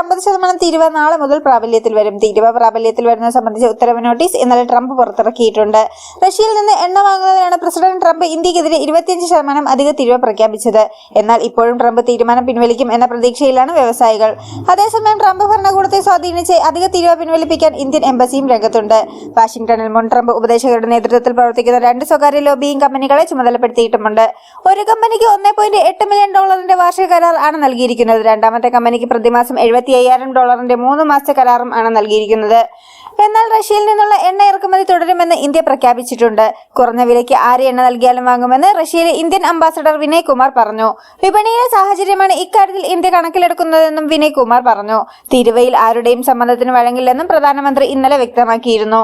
അമ്പത് ശതമാനം തീരുവ നാളെ മുതൽ പ്രാബല്യത്തിൽ വരും. തീരുവ പ്രാബല്യത്തിൽ വരുന്നത് സംബന്ധിച്ച ഉത്തരവ് നോട്ടീസ് ഇന്നലെ ട്രംപ് പുറത്തിറക്കിയിട്ടുണ്ട്. റഷ്യയിൽ നിന്ന് എണ്ണ വാങ്ങുന്നതിനാണ് പ്രസിഡന്റ് ട്രംപ് ഇന്ത്യക്കെതിരെ ഇരുപത്തിയഞ്ച് ശതമാനം അധിക തീരുവ പ്രഖ്യാപിച്ചത്. എന്നാൽ ഇപ്പോഴും ട്രംപ് തീരുമാനം പിൻവലിക്കും എന്ന പ്രതീക്ഷയിലാണ് വ്യവസായികൾ. അതേസമയം ട്രംപ് ഭരണകൂടത്തെ സ്വാധീനിച്ച് അധിക തീരുവ പിൻവലിപ്പിക്കാൻ ഇന്ത്യൻ എംബസിയും രംഗത്തുണ്ട്. വാഷിംഗ്ടണിൽ മുൻ ട്രംപ് ഉപദേശകരുടെ നേതൃത്വത്തിൽ പ്രവർത്തിക്കുന്ന രണ്ട് സ്വകാര്യ ലോബിയിങ് കമ്പനികളെ ചുമതലപ്പെടുത്തിയിട്ടുമുണ്ട്. ഒരു കമ്പനിക്ക് ഒന്നേ മില്യൺ ഡോളറിന്റെ വാർഷിക കരാർ ആണ് നൽകിയിരിക്കുന്നത്. രണ്ടാമത്തെ കമ്പനിക്ക് പ്രതിമാസം എഴുപത്തി അയ്യായിരം ഡോളറിന്റെ മൂന്ന് മാസത്തെ കരാറും ആണ് നൽകിയിരിക്കുന്നത്. എന്നാൽ റഷ്യയിൽ നിന്നുള്ള എണ്ണ ഇറക്കുമതി തുടരുമെന്ന് ഇന്ത്യ പ്രഖ്യാപിച്ചിട്ടുണ്ട്. കുറഞ്ഞ വിലയ്ക്ക് ആര് എണ്ണ നൽകിയാലും വാങ്ങുമെന്ന് റഷ്യയിലെ ഇന്ത്യൻ അംബാസഡർ വിനയ് കുമാർ പറഞ്ഞു. വിപണിയിലെ സാഹചര്യമാണ് ഇക്കാര്യത്തിൽ ഇന്ത്യ കണക്കിലെടുക്കുന്നതെന്നും വിനയ് കുമാർ പറഞ്ഞു. തിരുവയിൽ ആരുടെയും സമ്മതത്തിന് വഴങ്ങില്ലെന്നും പ്രധാനമന്ത്രി ഇന്നലെ വ്യക്തമാക്കിയിരുന്നു.